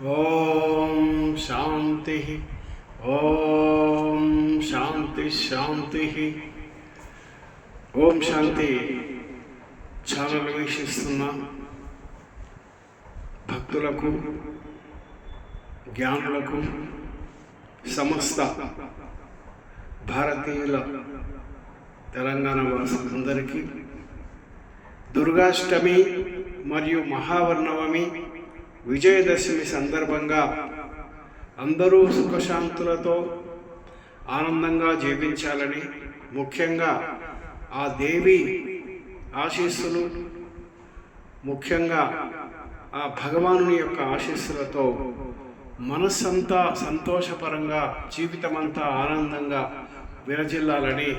ఓం శాంతి ఓం శాంతి శాంతి. ఓం శాంతి. Channel వీక్షిస్తున్న భక్తులకు జ్ఞానులకు సమస్త భారతీయుల తెలంగాణ వాసులందరికీ దుర్గాష్టమి మరియు మహావర్ణవమి విజయదశమి సందర్భంగా అందరూ సుఖశాంతులతో ఆనందంగా జీవించాలని ముఖ్యంగా ఆ దేవి ఆశీస్సులు ముఖ్యంగా ఆ భగవానుని యొక్క ఆశీస్సులతో మనస్సంతా సంతోషపరంగా జీవితమంతా ఆనందంగా విరజిల్లాలని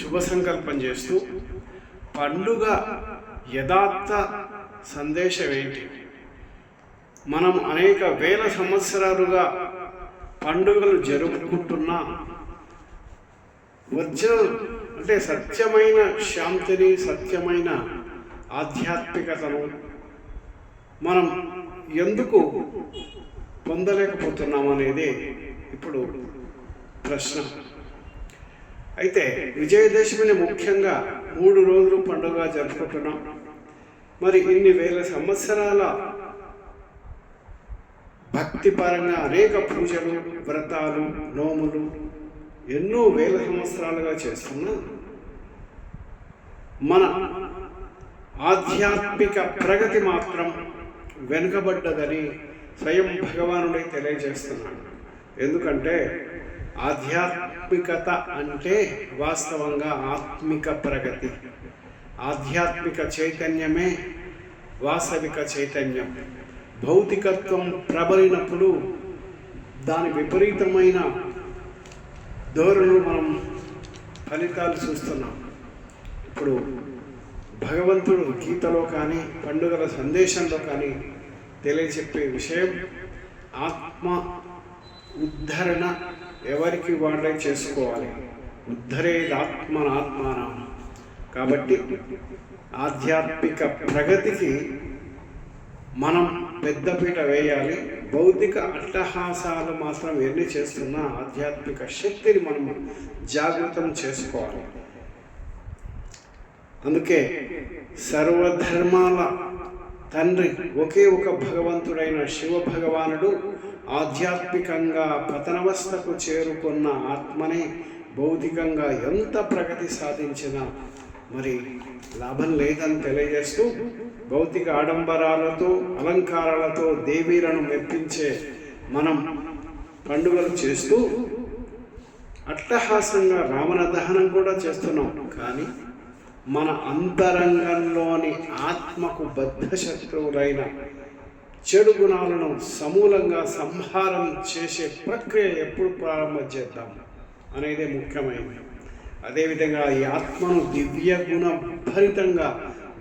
శుభ సంకల్పం చేస్తూ పండుగ యథార్థ సందేశం ఏంటి? మనం అనేక వేల సంవత్సరాలుగా పండుగలు జరుపుకుంటున్నా ఒరిజినల్ అంటే సత్యమైన శాంతిని సత్యమైన ఆధ్యాత్మికతను మనం ఎందుకు పొందలేకపోతున్నాం అనేది ఇప్పుడు ప్రశ్న. అయితే విజయదశమిని ముఖ్యంగా మూడు రోజులు పండుగ జరుపుకుంటున్నాం. మరి ఇన్ని వేల సంవత్సరాల భక్తిపరంగా అనేక పూజలు వ్రతాలు నోములు ఎన్నో వేల సంవత్సరాలుగా చేస్తున్నా. మన ఆధ్యాత్మిక ప్రగతి మాత్రం వెనుకబడ్డదని స్వయం భగవానుడే తెలియజేస్తున్నాడు. ఎందుకంటే ఆధ్యాత్మికత అంటే వాస్తవంగా ఆత్మిక ప్రగతి. ఆధ్యాత్మిక చైతన్యమే వాస్తవిక చైతన్యం. భౌతికత్వం ప్రబలినప్పుడు దాని విపరీతమైన ధోరణులు మనం ఫలితాలు చూస్తున్నాం. ఇప్పుడు భగవంతుడు గీతలో కానీ పండుగల సందేశంలో కానీ తెలియచెప్పే విషయం ఆత్మ ఉద్ధరణ ఎవరికి వాళ్ళే చేసుకోవాలి. ఉద్ధరేదాత్మనాత్మానం కాబట్టి ఆధ్యాత్మిక ప్రగతికి మనం పెద్దపీట వేయాలి. భౌతిక అట్టహాసాలు మాత్రం ఎన్ని చేస్తున్నా ఆధ్యాత్మిక శక్తిని మనం జాగృతం చేసుకోవాలి. అందుకే సర్వధర్మాల తండ్రి ఒకే ఒక భగవంతుడైన శివ భగవానుడు ఆధ్యాత్మికంగా పతనవస్థకు చేరుకున్న ఆత్మనే భౌతికంగా ఎంత ప్రగతి సాధించినా మరి లాభం లేదని తెలియజేస్తూ భౌతిక ఆడంబరాలతో అలంకారాలతో దేవీలను మెప్పించే మనం పండుగలు చేస్తూ అట్టహాసంగా రావణ దహనం కూడా చేస్తున్నాం. కానీ మన అంతరంగంలోని ఆత్మకు బద్ధ శత్రువులైన చెడు గుణాలను సమూలంగా సంహారం చేసే ప్రక్రియ ఎప్పుడు ప్రారంభం చేద్దాం అనేది ముఖ్యమైనది. అదేవిధంగా ఈ ఆత్మను దివ్య గుణభరితంగా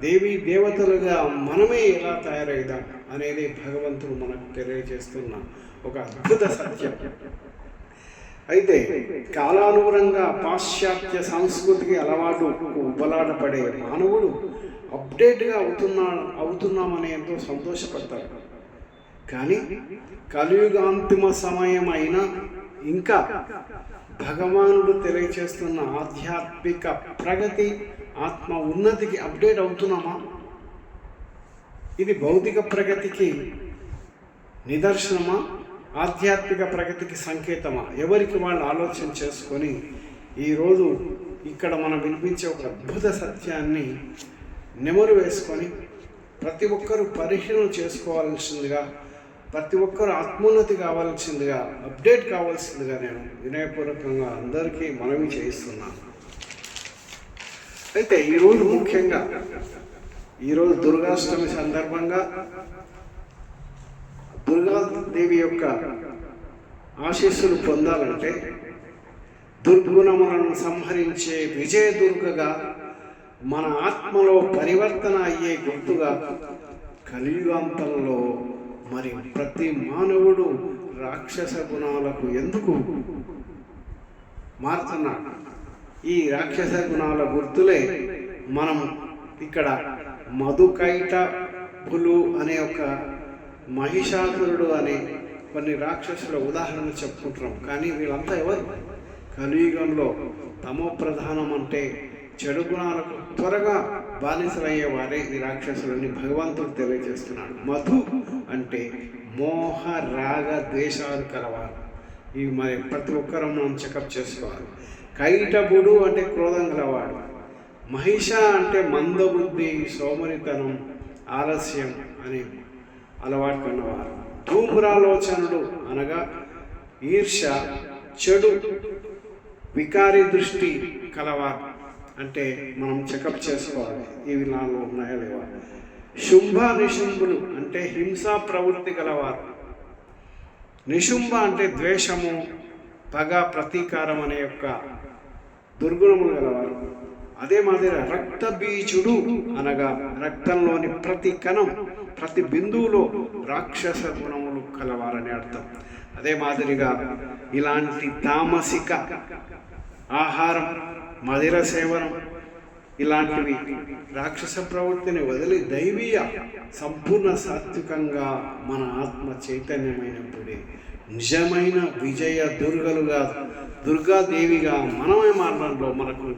దేవి దేవీ దేవతలుగా మనమే ఎలా తయారైదాం అనేది భగవంతుడు మనకు తెలియజేస్తున్న ఒక అద్భుత సత్యం. అయితే కాలానుగుణంగా పాశ్చాత్య సంస్కృతికి అలవాటు ఉబలాటపడే మానవుడు అప్డేట్గా అవుతున్నా అవుతున్నామని ఎంతో సంతోషపడతాడు. కానీ కలియుగాంతిమ సమయం అయినా ఇంకా భగవానుడు తెలియచేస్తున్న ఆధ్యాత్మిక ప్రగతి ఆత్మ ఉన్నతికి అప్డేట్ అవుతున్నామా? ఇది భౌతిక ప్రగతికి నిదర్శనమా? ఆధ్యాత్మిక ప్రగతికి సంకేతమా? ఎవరికి వాళ్ళు ఆలోచన చేసుకొని ఈరోజు ఇక్కడ మనం వినిపించే ఒక అద్భుత సత్యాన్ని నెమరు వేసుకొని ప్రతి ఒక్కరూ పరిశీలన చేసుకోవాల్సిందిగా ప్రతి ఒక్కరు ఆత్మోన్నతి కావాల్సిందిగా అప్డేట్ కావాల్సిందిగా నేను వినయపూర్వకంగా అందరికీ మనవి చేయిస్తున్నాను. అయితే ఈరోజు ముఖ్యంగా ఈరోజు దుర్గాష్టమి సందర్భంగా దుర్గాదేవి యొక్క ఆశీస్సులు పొందాలంటే దుర్గుణములను సంహరించే విజయ దుర్గగా మన ఆత్మలో పరివర్తన అయ్యే గుర్తుగా కలియుగాంతంలో మరి ప్రతి మానవుడు రాక్షస గుణాలకు ఎందుకు మారుతున్నాడు? ఈ రాక్షస గుణాల గుర్తులే మనం ఇక్కడ మధుకైట పులు అనే ఒక మహిషాసురుడు అనే కొన్ని రాక్షసుల ఉదాహరణ చెప్పుకుంటున్నాం. కానీ వీళ్ళంతా ఎవరు? కలియుగంలో తమో ప్రధానం అంటే చెడు గుణాలకు త్వరగా బానిసలయ్యే వారే ఈ రాక్షసులని భగవంతుడు తెలియజేస్తున్నాడు. మధు అంటే మోహ రాగ ద్వేషాలు కలవారు. ఇవి మరి ప్రతి ఒక్కరూ మనం చెకప్ చేసుకోవాలి కైటబుడు అంటే క్రోధం గలవాడు. మహిష అంటే మందబుద్ధి సోమరితనం ఆలస్యం అని అలవాటు ఉన్నవారు. ధూమ్రాలోచనుడు అనగా ఈర్ష చెడు వికారి దృష్టి కలవారు. అంటే మనం చెకప్ చేసుకోవాలి ఇవి నాలో ఉన్నాయా లేవా. శుంభ నిశుంభులు అంటే హింసా ప్రవృత్తి గలవారు. నిశుంభ అంటే ద్వేషము పగ ప్రతీకారం అనే యొక్క దుర్గుణములు గలవారు. అదే మాదిరి రక్త బీజుడు అనగా రక్తంలోని ప్రతి కణం ప్రతి బిందువులో రాక్షస గుణములు కలవారని అర్థం. అదే మాదిరిగా ఇలాంటి తామసిక ఆహారం మదిర సేవనం ఇలాంటివి రాక్షస ప్రవృత్తిని వదిలి దైవీయ సంపూర్ణ సాత్వికంగా మన ఆత్మ చైతన్యమైనప్పుడే నిజమైన విజయ దుర్గలుగా దుర్గాదేవిగా మనమే మారడంలో మనకు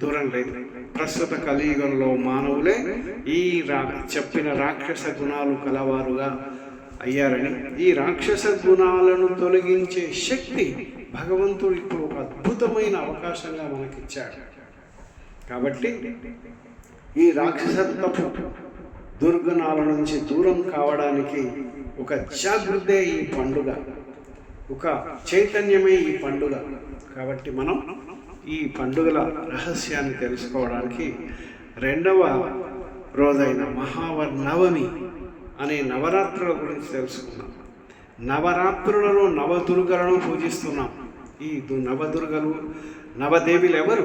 దూరం లేదు. ప్రస్తుత కలియుగంలో మానవులే ఈ రా చెప్పిన రాక్షస గుణాలు కలవారుగా అయ్యారని ఈ రాక్షస గుణాలను తొలగించే శక్తి భగవంతుడు ఇప్పుడు ఒక అద్భుతమైన అవకాశంగా మనకిచ్చాడు. కాబట్టి ఈ రాక్షసత్వపు దుర్గుణాల నుంచి దూరం కావడానికి ఒక జాగృతే ఈ పండుగ ఒక చైతన్యమే ఈ పండుగ. కాబట్టి మనం ఈ పండుగల రహస్యాన్ని తెలుసుకోవడానికి రెండవ రోజైన మహావర్ణవమి అనే నవరాత్రుల గురించి తెలుసుకున్నాం నవరాత్రులలో నవదుర్గలను పూజిస్తున్నాం. ఈ నవదుర్గలు నవదేవిలు ఎవరు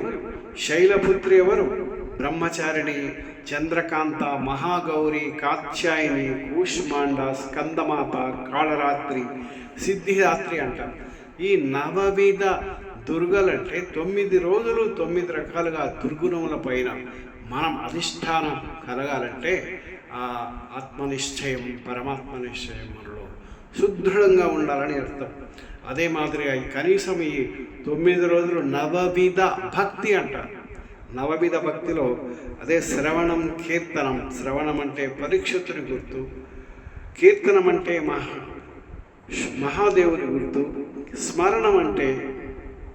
శైలపుత్రి ఎవరు బ్రహ్మచారిణి చంద్రకాంత మహాగౌరి కాత్యాయని కూష్మాండ స్కందమాత కాళరాత్రి సిద్ధిరాత్రి అంటారు ఈ నవవిధ దుర్గలంటే తొమ్మిది రోజులు తొమ్మిది రకాలుగా దుర్గుణముల పైన మనం అధిష్టానం కలగాలంటే ఆ ఆత్మనిశ్చయం పరమాత్మ నిశ్చయం మనలో సుదృఢంగా ఉండాలని అర్థం. అదే మాదిరిగా ఈ కనీసం ఈ తొమ్మిది రోజులు నవవిధ భక్తి అంటారు. నవవిధ భక్తిలో అదే శ్రవణం కీర్తనం. శ్రవణం అంటే పరీక్షతుడి గుర్తు. కీర్తనం అంటే మహా మహాదేవుని గుర్తు. స్మరణం అంటే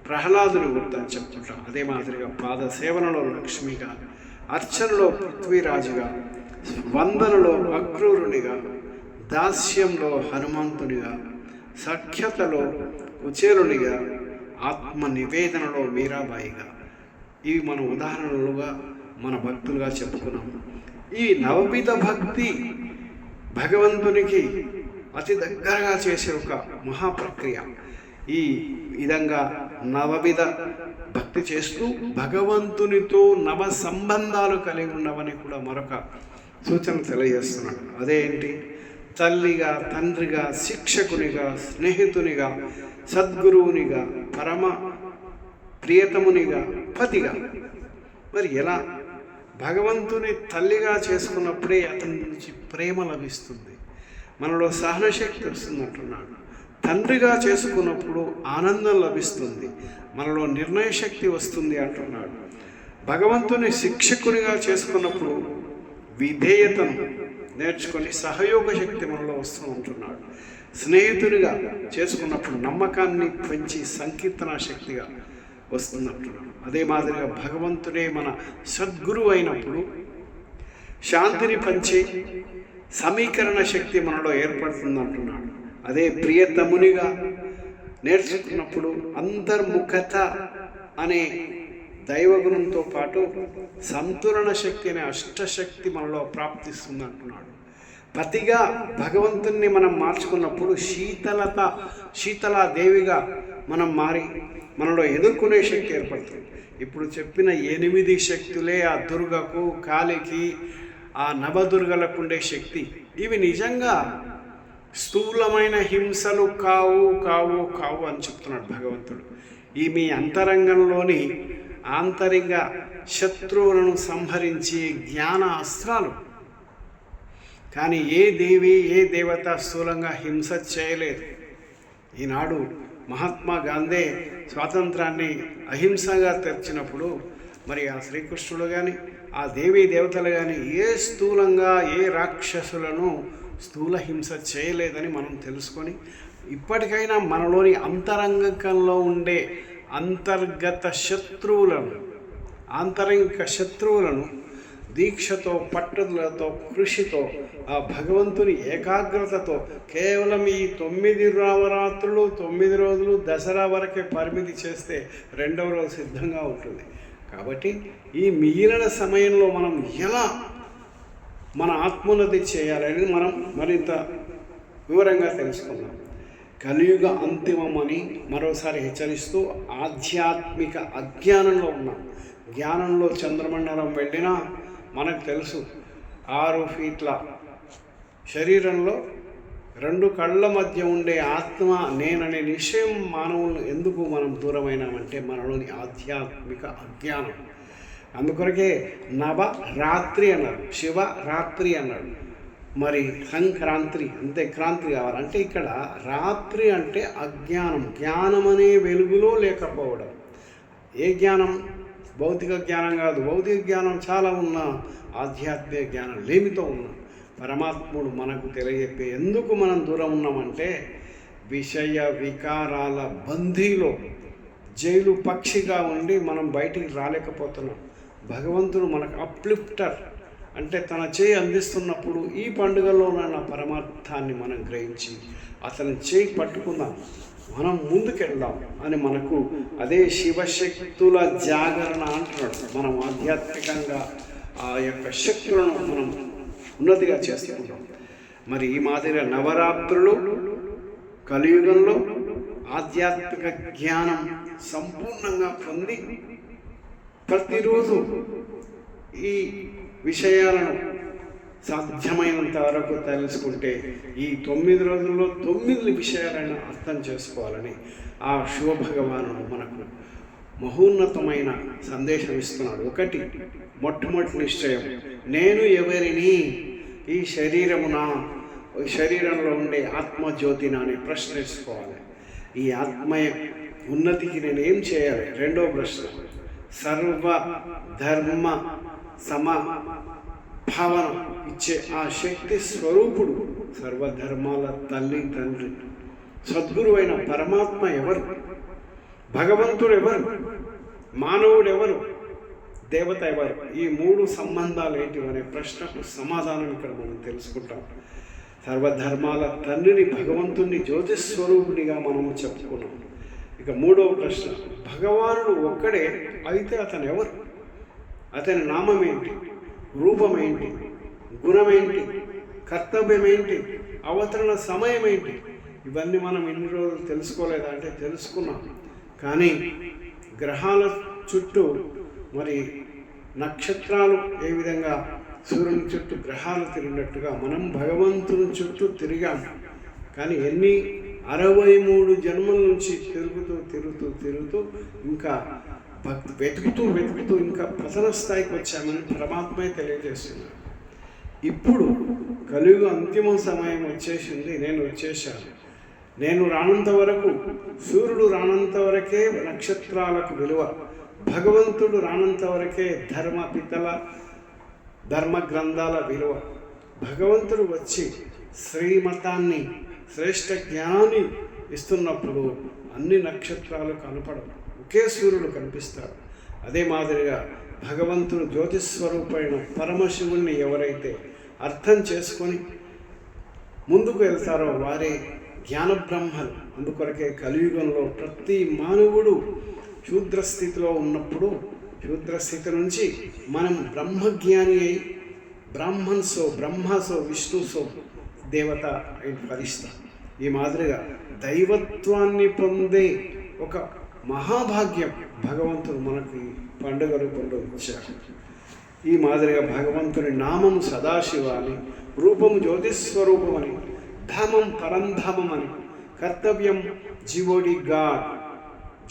ప్రహ్లాదుని గుర్తు అని చెప్తుంటాం అదే మాదిరిగా పాద సేవనలో లక్ష్మిగా అర్చనలో పృథ్వీరాజుగా వందనలో అక్రూరునిగా దాస్యంలో హనుమంతునిగా సఖ్యతలో కుచేలునిగా ఆత్మ నివేదనలో మీరాబాయిగా. ఇవి మన ఉదాహరణలుగా మన భక్తులుగా చెప్పుకున్నాం. ఈ నవవిధ భక్తి భగవంతునికి అతి దగ్గరగా చేసే ఒక మహాప్రక్రియ. ఈ విధంగా నవవిధ భక్తి చేస్తూ భగవంతునితో నవ సంబంధాలు కలిగి ఉన్నవని కూడా మరొక సూచన తెలియజేస్తున్నాడు. అదేంటి? తల్లిగా తండ్రిగా శిక్షకునిగా స్నేహితునిగా సద్గురువునిగా పరమ ప్రియతమునిగా పతిగా. మరి ఎలా? భగవంతుని తల్లిగా చేసుకున్నప్పుడే అతని నుంచి ప్రేమ లభిస్తుంది. మనలో సహనశక్తి వస్తుందంటున్నాడు తండ్రిగా చేసుకున్నప్పుడు ఆనందం లభిస్తుంది. మనలో నిర్ణయ శక్తి వస్తుంది అంటున్నాడు. భగవంతుని శిక్షకునిగా చేసుకున్నప్పుడు విధేయతను నేర్చుకొని సహయోగ శక్తి మనలో వస్తూ ఉంటున్నాడు. స్నేహితుడిగా చేసుకున్నప్పుడు నమ్మకాన్ని పెంచి సంకీర్తన శక్తిగా వస్తున్నట్టున్నాడు అదే మాదిరిగా భగవంతుడే మన సద్గురువు అయినప్పుడు శాంతిని పంచి సమీకరణ శక్తి మనలో ఏర్పడుతుంది అంటున్నాడు అదే ప్రియతమునిగా నేర్చుకున్నప్పుడు అంతర్ముఖత అనే దైవగుణంతో పాటు సంతులన శక్తి అనే అష్టశక్తి మనలో ప్రాప్తిస్తుంది అంటున్నాడు పతిగా భగవంతుణ్ణి మనం మార్చుకున్నప్పుడు శీతలత శీతల దేవిగా మనం మారి మనలో ఎదుర్కొనే శక్తి ఏర్పడుతుంది. ఇప్పుడు చెప్పిన ఎనిమిది శక్తులే ఆ దుర్గకు కాలికి ఆ నవదుర్గలకు ఉండే శక్తి. ఇవి నిజంగా స్థూలమైన హింసలు కావు కావు కావు అని చెప్తున్నాడు భగవంతుడు. ఈ మీ అంతరంగంలోని ఆంతరిక శత్రువులను సంహరించి జ్ఞాన అస్త్రాలు. కానీ ఏ దేవి ఏ దేవత స్థూలంగా హింస చేయలేదు. ఈనాడు మహాత్మా గాంధీ స్వాతంత్రాన్ని అహింసగా తెరిచినప్పుడు మరి ఆ శ్రీకృష్ణుడు కానీ ఆ దేవీ దేవతలు కానీ ఏ స్థూలంగా ఏ రాక్షసులను స్థూల హింస చేయలేదని మనం తెలుసుకొని ఇప్పటికైనా మనలోని అంతరంగకంలో ఉండే అంతర్గత శత్రువులను ఆంతరంగిక శత్రువులను దీక్షతో పట్టుదలతో కృషితో ఆ భగవంతుని ఏకాగ్రతతో కేవలం ఈ తొమ్మిది నవరాత్రులు తొమ్మిది రోజులు దసరా వరకే పరిమితి చేస్తే రెండవ రోజు సిద్ధంగా ఉంటుంది. కాబట్టి ఈ మిగిలిన సమయంలో మనం ఎలా మన ఆత్మోన్నతి చేయాలని మనం మరింత వివరంగా తెలుసుకుందాం. కలియుగ అంతిమమని మరోసారి హెచ్చరిస్తూ ఆధ్యాత్మిక అజ్ఞానంలో ఉన్నాం. జ్ఞానంలో చంద్రమండలం వెళ్ళినా మనకు తెలుసు ఆరు ఫీట్ల శరీరంలో రెండు కళ్ళ మధ్య ఉండే ఆత్మ నేననే నిశ్చయం మానవులు ఎందుకు మనం దూరమైనామంటే మనలోని ఆధ్యాత్మిక అజ్ఞానం. అందుకొరకే నవ రాత్రి అన్నాడు శివ రాత్రి అన్నాడు. మరి సంక్రాంతి అంతే క్రాంతి కావాలి. అంటే ఇక్కడ రాత్రి అంటే అజ్ఞానం. జ్ఞానం అనే వెలుగులో లేకపోవడం. ఏ జ్ఞానం? భౌతిక జ్ఞానం కాదు. భౌతిక జ్ఞానం చాలా ఉన్న ఆధ్యాత్మిక జ్ఞానం లేమితో ఉన్న పరమాత్ముడు మనకు తెలియజెప్పే ఎందుకు మనం దూరం ఉన్నామంటే విషయ వికారాల బందీలో జైలు పక్షిగా ఉండి మనం బయటికి రాలేకపోతున్నాం. భగవంతుడు మనకు అప్లిఫ్టర్ అంటే తన చేయి అందిస్తున్నప్పుడు ఈ పండుగలోనైనా పరమార్థాన్ని మనం గ్రహించి అతని చేయి పట్టుకుందాం. మనం ముందుకెళ్దాం అని మనకు అదే శివశక్తుల జాగరణ అంటున్నాడు. మనం ఆధ్యాత్మికంగా ఆ యొక్క శక్తులను మనం ఉన్నతిగా చేసుకుంటాం. మరి ఈ మాదిరిగా నవరాత్రులు కలియుగంలో ఆధ్యాత్మిక జ్ఞానం సంపూర్ణంగా పొంది ప్రతిరోజు ఈ విషయాలను సాధ్యమైనంత వరకు తెలుసుకుంటే ఈ తొమ్మిది రోజుల్లో తొమ్మిది విషయాలను అర్థం చేసుకోవాలని ఆ శివభగవానుడు మనకు మహోన్నతమైన సందేశం ఇస్తున్నాడు. ఒకటి మొట్టమొదటి నిశ్చయం. నేను ఎవరిని? ఈ శరీరమున? ఈ శరీరంలో ఉండే ఆత్మజ్యోతిని అని ప్రశ్నించుకోవాలి. ఈ ఆత్మయ ఉన్నతికి నేను ఏం చేయాలి? రెండో ప్రశ్న. సర్వ ధర్మ సమ భావన ఇచ్చే ఆ శక్తి స్వరూపుడు సర్వధర్మాల తల్లి తండ్రి. సద్గురువైన పరమాత్మ ఎవరు? భగవంతుడు ఎవరు మానవుడు ఎవరు దేవత ఎవరు? ఈ మూడు సంబంధాలు ఏంటి అనే ప్రశ్నకు సమాధానం ఇక్కడ మనం తెలుసుకుంటాం. సర్వధర్మాల తండ్రిని భగవంతుణ్ణి జ్యోతిస్వరూపునిగా మనము చెప్పుకున్నాం. ఇక మూడవ ప్రశ్న భగవానుడు ఒక్కడే అయితే అతను ఎవరు అతని నామం ఏంటి రూపం ఏంటి గుణమేంటి? కర్తవ్యమేంటి? అవతరణ సమయం ఏంటి ఇవన్నీ మనం ఇన్ని రోజులు తెలుసుకోలేదా? అంటే తెలుసుకున్నాం. కానీ గ్రహాల చుట్టూ మరి నక్షత్రాలు ఏ విధంగా సూర్యుని చుట్టూ గ్రహాలు తిరిగినట్టుగా మనం భగవంతుని చుట్టూ తిరిగాం. కానీ ఎన్ని అరవై మూడు జన్మల నుంచి తిరుగుతూ తిరుగుతూ తిరుగుతూ ఇంకా వెతుకుతూ వెతుకుతూ ఇంకా ప్రసర స్థాయికి వచ్చామని పరమాత్మే తెలియజేస్తున్నారు. ఇప్పుడు కలియుగ అంతిమ సమయం వచ్చేసింది నేను వచ్చేసాను నేను రానంత వరకు సూర్యుడు రానంత వరకే నక్షత్రాలకు విలువ భగవంతుడు రానంత వరకే ధర్మ పితల ధర్మ గ్రంథాల విలువ. భగవంతుడు వచ్చి శ్రీమతాన్ని శ్రేష్ఠ జ్ఞానాన్ని ఇస్తున్నప్పుడు అన్ని నక్షత్రాలు కనపడవు. ఒకే సూర్యుడు కనిపిస్తాడు. అదే మాదిరిగా భగవంతుడు జ్యోతిస్వరూపైన పరమశివుణ్ణి ఎవరైతే అర్థం చేసుకొని ముందుకు వెళ్తారో వారే జ్ఞానబ్రహ్మలు. అందుకొరకే కలియుగంలో ప్రతి మానవుడు శూద్ర స్థితిలో ఉన్నప్పుడు శూద్ర స్థితి నుంచి మనం బ్రహ్మజ్ఞాని అయి బ్రాహ్మణ్సో బ్రహ్మసో విష్ణుసో దేవత అయి ఫలిస్తాం. ఈ మాదిరిగా దైవత్వాన్ని పొందే ఒక మహాభాగ్యం భగవంతుడు మనకి పండుగ రూపంలో ఇచ్చాడు ఈ మాదిరిగా భగవంతుని నామం సదాశివ అని రూపం జ్యోతిస్వరూపం అని ధామం పరంధామం అని కర్తవ్యం జీవోడి God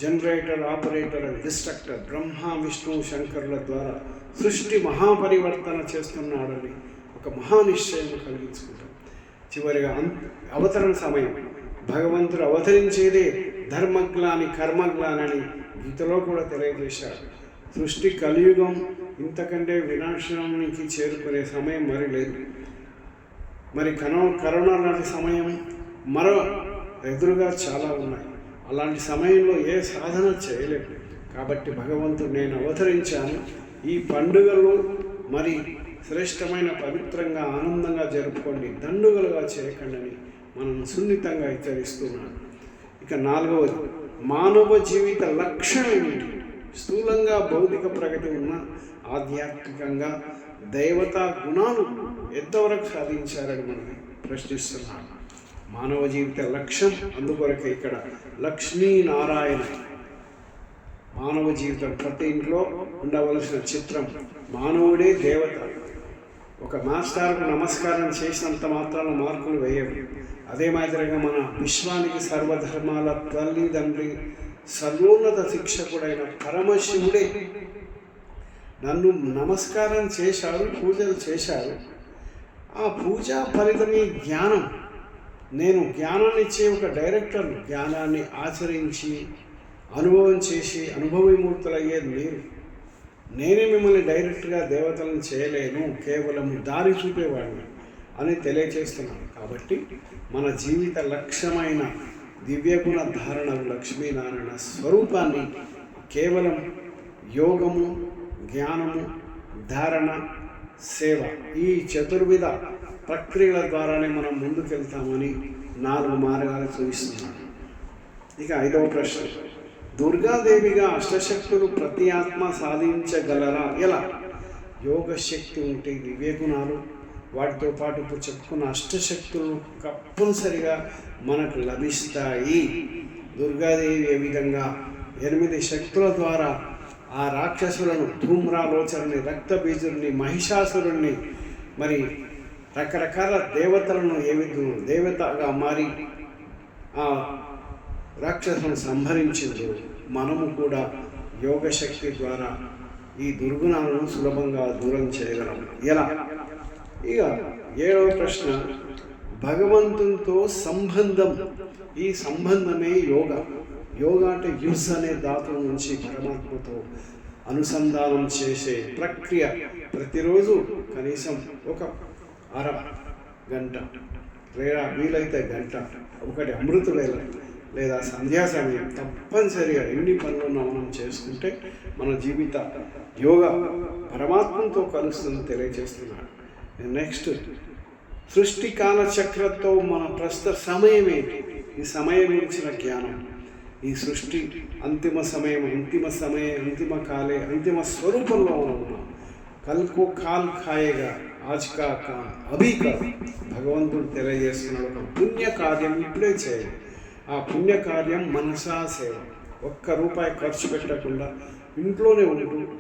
generator operator and destructor Brahma Vishnu శంకరుల ద్వారా సృష్టి మహాపరివర్తన చేస్తున్నాడని ఒక మహానిశ్చయం కలిగించుకుంటాం. చివరిగా అం- అవతరణ సమయం. భగవంతుడు అవతరించేదే ధర్మగ్లాని కర్మగ్లానని గీతలో కూడా తెలియజేశారు. సృష్టి కలియుగం ఇంతకంటే వినాశనానికి చేరుకునే సమయం మరి లేదు. మరి కరో కరోనా లాంటి సమయం మరో ఎదురుగా చాలా ఉన్నాయి. అలాంటి సమయంలో ఏ సాధన చేయలేదు కాబట్టి భగవంతుడు నేను అవతరించాను. ఈ పండుగలు మరి శ్రేష్టమైన పవిత్రంగా ఆనందంగా జరుపుకోండి. దండుగలుగా చేయకండి మనం సున్నితంగా హెచ్చరిస్తున్నాను ఇక నాలుగవది మానవ జీవిత లక్ష్యం ఏమిటి? స్థూలంగా భౌతిక ప్రగతి ఉన్న ఆధ్యాత్మికంగా దైవతా గుణాలు ఎంతవరకు సాధించారని మనం ప్రశ్నిస్తున్నాను మానవ జీవిత లక్ష్యం అందుకొరకే ఇక్కడ లక్ష్మీనారాయణ మానవ జీవితం ప్రతి ఇంట్లో ఉండవలసిన చిత్రం మానవుడే దేవత. ఒక మాస్టర్కు నమస్కారం చేసినంత మాత్రాన మార్కులు వేయవు అదే మాదిరిగా మన విశ్వానికి సర్వధర్మాల తల్లిదండ్రి సర్వోన్నత శిక్షకుడైన పరమశివుడే నన్ను నమస్కారం చేశారు పూజలు చేశారు. ఆ పూజా ఫలితమే జ్ఞానం. నేను జ్ఞానాన్ని ఇచ్చే ఒక డైరెక్టర్ జ్ఞానాన్ని ఆచరించి అనుభవం చేసి అనుభవీమూర్తులయ్యేది మీరు. నేనే మిమ్మల్ని డైరెక్ట్గా దేవతలను చేయలేను కేవలం దారి చూపేవాడిని అని తెలియచేస్తున్నాను. కాబట్టి మన జీవిత లక్ష్యమైన దివ్యగుణ ధారణ లక్ష్మీనారాయణ స్వరూపాన్ని కేవలం యోగము జ్ఞానము ధారణ సేవ ఈ చతుర్విధ ప్రక్రియల ద్వారానే మనం ముందుకెళ్తామని నాలుగు మార్గాలు చూపిస్తున్నాను ఇక ఐదవ ప్రశ్న. దుర్గాదేవిగా అష్టశక్తులు ప్రతి ఆత్మ సాధించగలరా? ఎలా? యోగ శక్తి ఉంటే దివ్య గుణాలు వాటితో పాటు ఇప్పుడు చెప్పుకున్న అష్టశక్తులు తప్పనిసరిగా మనకు లభిస్తాయి. దుర్గాదేవి ఏ విధంగా? ఎనిమిది శక్తుల ద్వారా ఆ రాక్షసులను ధూమ్రాలోచనని రక్తబీజుల్ని మహిషాసురుణ్ణి మరి రకరకాల దేవతలను ఏ విధంగా దేవతగా మారి ఆ రాక్షసును సంహరించింది. మనము కూడా యోగ శక్తి ద్వారా ఈ దుర్గుణాలను సులభంగా దూరం చేయగలం. ఎలా? ఇక ఏడవ ప్రశ్న భగవంతునితో సంబంధం. ఈ సంబంధమే యోగ. యోగ అంటే యుస్ అనే ధాతు నుంచి పరమాత్మతో అనుసంధానం చేసే ప్రక్రియ. ప్రతిరోజు కనీసం ఒక అర గంట. లేదా వీలైతే గంట. ఒకటి అమృత వేళ లేదా సంధ్యా సమయం తప్పనిసరిగా ఎన్ని పనులున్నా మనం చేసుకుంటే మన జీవిత యోగ పరమాత్మతో కలుస్తుందని తెలియజేస్తున్నాడు. నెక్స్ట్ సృష్టి కాలచక్రతో మన ప్రస్తుత సమయం ఏంటి? ఈ సమయం గురించిన జ్ఞానం. ఈ సృష్టి అంతిమ సమయం అంతిమ సమయం అంతిమ కాలే అంతిమ స్వరూపంలో ఉన్నాం. కల్కో కాల్ ఖాయేగా ఆజ్ కా కాన్ అభి భగవంతుడు తెలియజేస్తున్నాడు ఒక పుణ్య కార్యం ఇప్పుడే చేయాలి. ఆ పుణ్యకార్యం మనసా సేవ. ఒక్క రూపాయి ఖర్చు పెట్టకుండా ఇంట్లోనే ఉంటూ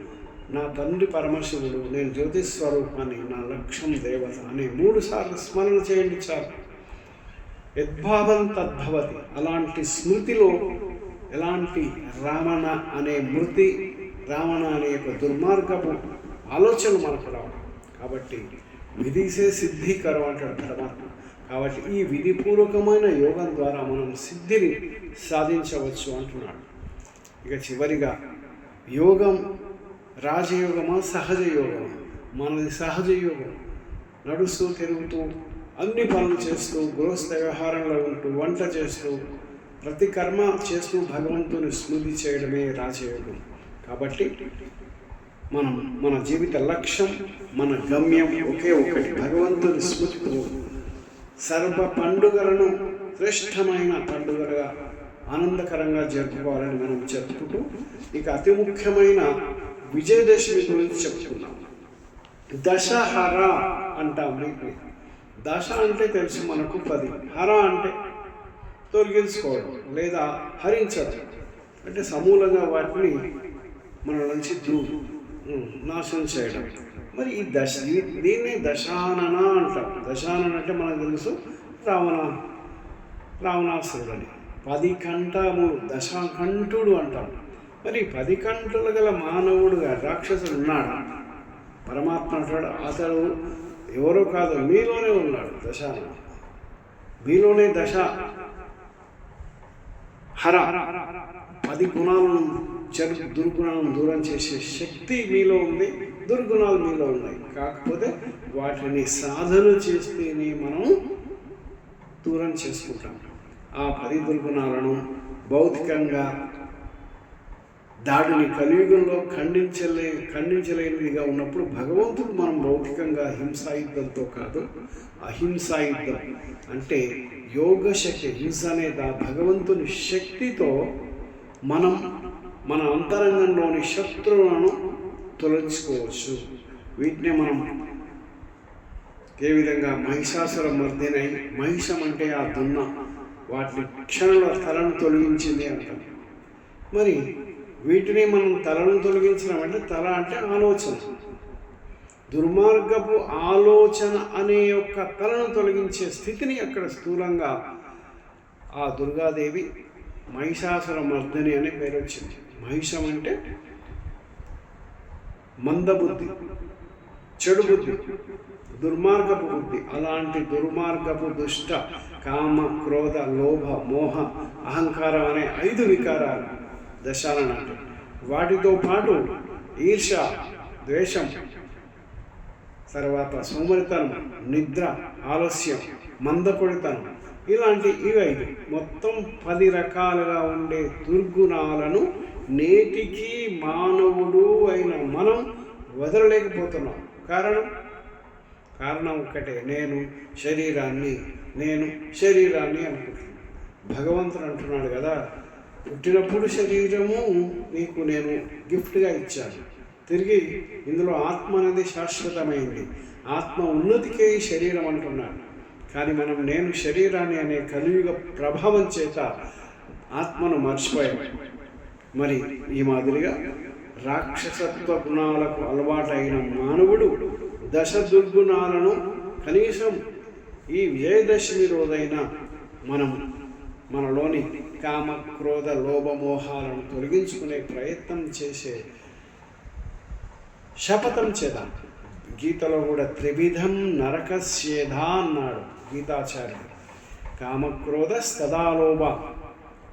నా తండ్రి పరమశివుడు నేను జ్యోతిస్వరూపాన్ని నా లక్ష్యం దేవత అనే మూడు సార్లు స్మరణ చేయండి చాలు. యద్భావం తద్భవతి. అలాంటి స్మృతిలో ఎలాంటి రావణ అనే మృతి రావణ అనే ఒక దుర్మార్గపు ఆలోచన మనకు రావడం. కాబట్టి విధిసే సిద్ధికరం అంటాడు పరమాత్మ. కాబట్టి ఈ విధిపూర్వకమైన యోగం ద్వారా మనం సిద్ధిని సాధించవచ్చు అంటున్నాడు. ఇక చివరిగా యోగం రాజయోగమా సహజ యోగమా మనది సహజ యోగం నడుస్తూ తిరుగుతూ అన్ని పనులు చేస్తూ గృహస్థ వ్యవహారంలో ఉంటూ వంట చేస్తూ ప్రతి కర్మ చేస్తూ భగవంతుని స్మృతి చేయడమే రాజయోగం. కాబట్టి మనం మన జీవిత లక్ష్యం మన గమ్యం ఒకే ఒకటి భగవంతుని స్మృతితో సర్వ పండుగలను శ్రేష్టమైన పండుగలుగా ఆనందకరంగా జరుపుకోవాలని మనం చెప్పుకుంటూ ఇక అతి ముఖ్యమైన విజయదశమి గురించి చెప్పుకున్నాం దశహర అంటాం మీకు. దశ అంటే తెలుసు మనకు పది. హర అంటే తొలగించుకోవడం లేదా హరించడం. అంటే సమూలంగా వాటిని మన నుంచి దూ నాశనం చేయడం. మరి ఈ దశ దీన్ని దశానన అంటాం దశానన అంటే మనకు తెలుసు రావణ రావణాసురుడని పది కంఠములు దశాకంఠుడు అంటాం మరి పది కంఠలు గల మానవుడుగా రాక్షసుడు ఉన్నాడు? పరమాత్మ అంటాడు అతడు ఎవరో కాదు మీలోనే ఉన్నాడు దశాన మీలోనే దశ. హర. పది గుణాలను చెడు దుర్గుణాలను దూరం చేసే శక్తి మీలో ఉంది. దుర్గుణాలు మీలో ఉన్నాయి. కాకపోతే వాటిని సాధన చేస్తేనే మనం దూరం చేసుకుంటాం. ఆ పది దుర్గుణాలను భౌతికంగా దాడిని కలియుగంలో ఖండించలే ఖండించలేనిదిగా ఉన్నప్పుడు భగవంతుడు మనం భౌతికంగా హింసాయుద్ధంతో కాదు అహింసాయుద్ధం అంటే యోగ శక్తి హింస అనేది ఆ భగవంతుని శక్తితో మనం మన అంతరంగంలోని శత్రువులను తొలగించుకోవచ్చు. వీటిని మనం ఏ విధంగా మహిషాసుర మర్దినై మహిషం అంటే ఆ దున్న వాటిని క్షణంలో తలను తొలగించింది అంటాం. మరి వీటిని మనం తలను తొలగించడం అంటే తల అంటే ఆలోచన. దుర్మార్గపు ఆలోచన అనే యొక్క తలను తొలగించే స్థితిని అక్కడ స్థూలంగా ఆ దుర్గాదేవి మహిషాసుర మర్దిని అనే పేరు వచ్చింది మహిషం అంటే మందబుద్ధి చెడు బుద్ధి దుర్మార్గపు బుద్ధి అలాంటి దుర్మార్గపు దుష్ట కామ క్రోధ లోభ మోహ అహంకారం అనే ఐదు వికారాలు దశాలను అంటే వాటితో పాటు ఈర్ష ద్వేషం తర్వాత సోమరితనం నిద్ర ఆలస్యం మందకొడితనం ఇలాంటి ఇవి మొత్తం పది రకాలుగా ఉండే దుర్గుణాలను నేటికి మానవుడు అయిన మనం వదలలేకపోతున్నాం. కారణం? కారణం ఒక్కటే. నేను శరీరాన్ని నేను శరీరాన్ని అనుకుంటున్నాను. భగవంతుడు అంటున్నాడు కదా పుట్టినప్పుడు శరీరము నీకు నేను గిఫ్ట్గా ఇచ్చాను. తిరిగి ఇందులో ఆత్మ అనేది శాశ్వతమైంది. ఆత్మ ఉన్నతికే శరీరం అంటున్నాడు. కానీ మనం నేను శరీరాన్ని అనే కలియుగ ప్రభావం చేత ఆత్మను మర్చిపోయాం. మరి ఈ మాదిరిగా రాక్షసత్వ గుణాలకు అలవాటైన మానవుడు దశ దుర్గుణాలను కనీసం ఈ విజయదశమి రోజైన మనం మనలోని కామ క్రోధ లోభమోహాలను తొలగించుకునే ప్రయత్నం చేసే శపథం చేద్దాం. గీతలో కూడా త్రివిధం నరకస్యేధ అన్నాడు గీతాచార్యుడు. కామక్రోధ స్తదాలోభ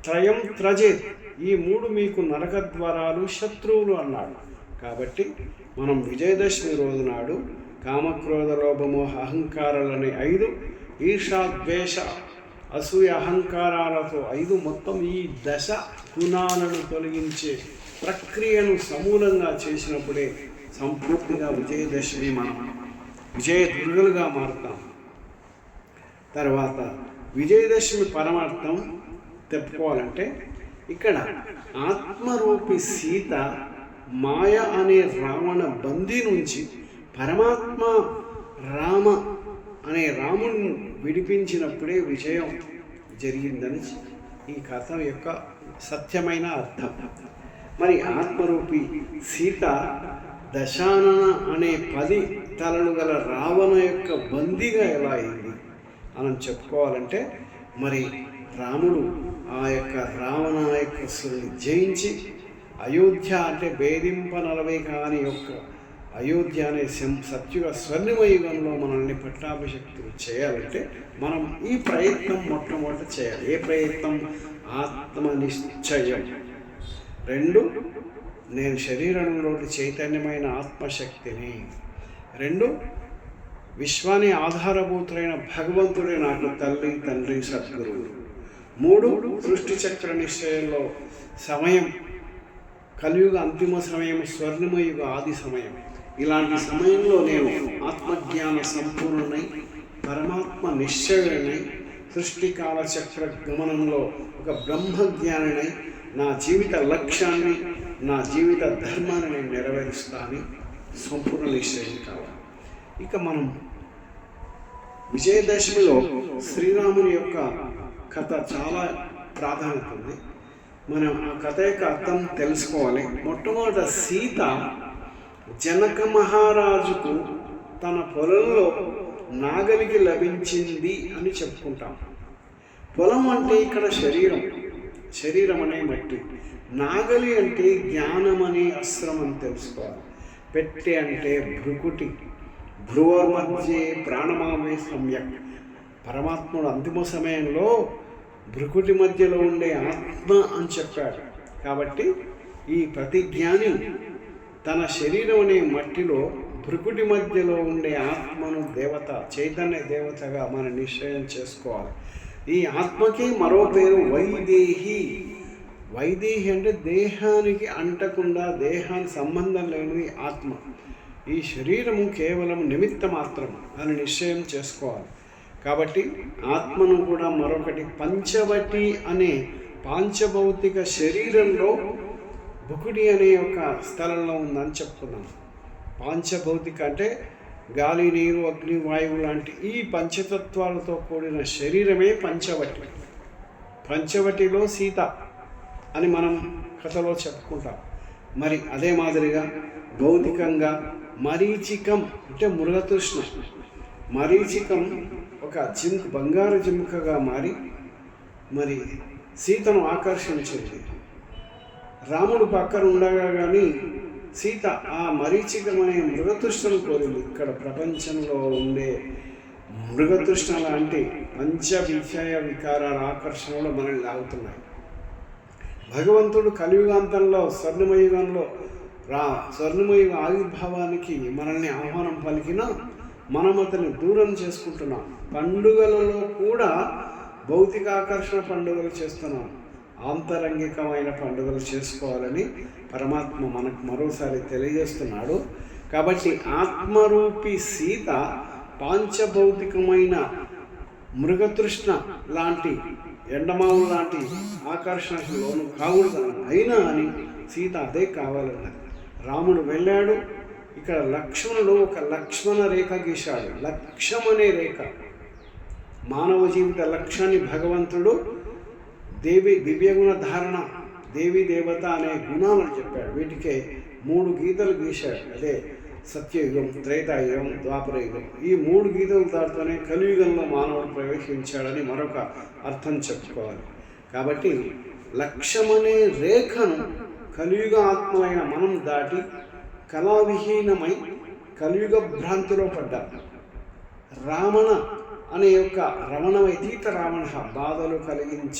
త్రయం త్రజేత్. ఈ మూడు మీకు నరక ద్వారాలు శత్రువులు అన్నాడు. కాబట్టి మనం విజయదశమి రోజు నాడు కామక్రోధ లోభమోహ అహంకారాలనే ఐదు ఈర్షాద్వేష అసూయ అహంకారాలతో ఐదు మొత్తం ఈ దశ గుణాలను తొలగించే ప్రక్రియను సమూలంగా చేసినప్పుడే సంపూర్తిగా విజయదశమి మనం విజయదుర్గలుగా మారుతాం. తర్వాత విజయదశమి పరమార్థం తెప్పుకోవాలంటే ఇక్కడ ఆత్మరూపి సీత మాయ అనే రావణ బందీ నుంచి పరమాత్మ రామ అనే రాముని విడిపించినప్పుడే విజయం జరిగిందని ఈ కథ యొక్క సత్యమైన అర్థం. మరి ఆత్మరూపి సీత దశానన అనే పది తలలు గల రావణ యొక్క బందీగా ఎలా అయింది? మనం చెప్పుకోవాలంటే మరి రాముడు ఆ యొక్క రావణాయకుని జయించి అయోధ్య అంటే వేధింప నలభై కాని యొక్క అయోధ్య అనే సం సత్యుగ స్వర్ణిమయుగంలో మనల్ని పట్టాభిషక్తులు చేయాలంటే మనం ఈ ప్రయత్నం మొట్టమొదట చేయాలి. ఏ ప్రయత్నం? ఆత్మ నిశ్చయం రెండు నేను శరీరంలోని చైతన్యమైన ఆత్మశక్తిని రెండు విశ్వాన్ని ఆధారభూతులైన భగవంతుడే నాకు తల్లి తండ్రి సద్గురువు. మూడు దృష్టి చక్ర నిశ్చయంలో సమయం కలియుగ అంతిమ సమయం స్వర్ణమయుగ ఆది సమయం. ఇలాంటి సమయంలో నేను ఆత్మజ్ఞాన సంపూర్ణనై పరమాత్మ నిశ్చయుడనై సృష్టి కాలచక్ర గమనంలో ఒక బ్రహ్మజ్ఞానినై నా జీవిత లక్ష్యాన్ని నా జీవిత ధర్మాన్ని నేను నెరవేరుస్తానని సంపూర్ణ నిశ్చయం కావాలి. ఇక మనం విజయదశమిలో శ్రీరాముని యొక్క కథ చాలా ప్రాధాన్యత ఉంది. మనం ఆ కథ యొక్క అర్థం తెలుసుకోవాలి. మొట్టమొదట సీత జనక మహారాజుకు తన పొలంలో నాగలికి లభించింది అని చెప్పుకుంటాం. పొలం అంటే ఇక్కడ శరీరం. శరీరం అనే మట్టి. నాగలి అంటే జ్ఞానం అనే అస్త్రం అని తెలుసుకోవాలి. పెట్టె అంటే భృకుటి భ్రువర్మధ్యే ప్రాణమావే సమ్యక్. పరమాత్ముడు అంతిమ సమయంలో భృకుటి మధ్యలో ఉండే ఆత్మ అని చెప్పాడు. కాబట్టి ఈ ప్రతి జ్ఞాని తన శరీరం అనే మట్టిలో భృకుటి మధ్యలో ఉండే ఆత్మను దేవత చైతన్య దేవతగా మనం నిశ్చయం చేసుకోవాలి. ఈ ఆత్మకి మరో పేరు వైదేహి. వైదేహి అంటే దేహానికి అంటకుండా దేహానికి సంబంధం లేనిది ఆత్మ. ఈ శరీరము కేవలం నిమిత్త మాత్రం అని నిశ్చయం చేసుకోవాలి. కాబట్టి ఆత్మను కూడా మరొకటి పంచవటి అనే పాంచభౌతిక శరీరంలో బుకుడి అనే ఒక స్థలంలో ఉందని చెప్తున్నాను పాంచభౌతిక అంటే గాలి నీరు అగ్ని వాయువు లాంటి ఈ పంచతత్వాలతో కూడిన శరీరమే పంచవటి. పంచవటిలో సీత అని మనం కథలో చెప్పుకుంటాం. మరి అదే మాదిరిగా భౌతికంగా మరీచికం అంటే మృగతృష్ణ మరీచికం ఒక జింక్ బంగారు జింకగా మారి మరి సీతను ఆకర్షించింది. రాముడు పక్కన ఉండగా కానీ సీత ఆ మరీచికమనే మృగతృష్ణను కోరింది. ఇక్కడ ప్రపంచంలో ఉండే మృగతృష్ణ లాంటి పంచ విషయ వికారాల ఆకర్షణలో మనల్ని లాగుతున్నాయి. భగవంతుడు కలియుగాంతంలో స్వర్ణమయుగంలో రా స్వర్ణమయుగ ఆవిర్భావానికి మనల్ని ఆహ్వానం పలికినా మనం అతన్ని దూరం చేసుకుంటున్నాం. పండుగలలో కూడా భౌతిక ఆకర్షణ పండుగలు చేస్తున్నాం. ఆంతరంగికమైన పండుగలు చేసుకోవాలని పరమాత్మ మనకు మరోసారి తెలియజేస్తున్నాడు. కాబట్టి ఆత్మరూపి సీత పాంచభౌతికమైన మృగతృష్ణ లాంటి ఎండమావులు లాంటి ఆకర్షణకు లోను కాకూడదు అయినా అని సీత అదే కావాలన్నది. రాముడు వెళ్ళాడు. ఇక్కడ లక్ష్మణుడు ఒక లక్ష్మణ రేఖ గీశాడు. లక్ష్యం అనే రేఖ. మానవ జీవిత లక్ష్యాన్ని భగవంతుడు దేవి దివ్యగుణ ధారణ దేవి దేవత అనే గుణాలను చెప్పాడు. వీటికే మూడు గీతలు గీశాడు. అదే సత్యయుగం త్రేతాయుగం ద్వాపరయుగం. ఈ మూడు గీతలు దాటుతూనే కలియుగంలో మానవుడు ప్రవేశించాడని మరొక అర్థం చెప్పుకోవాలి. కాబట్టి లక్ష్యమనే రేఖను కలియుగ ఆత్మలైన మనం దాటి కళావిహీనమై కలియుగ భ్రాంతిలో పడ్డా. రావణ అనే యొక్క రమణమైతీత రావణ బాధలు కలిగించే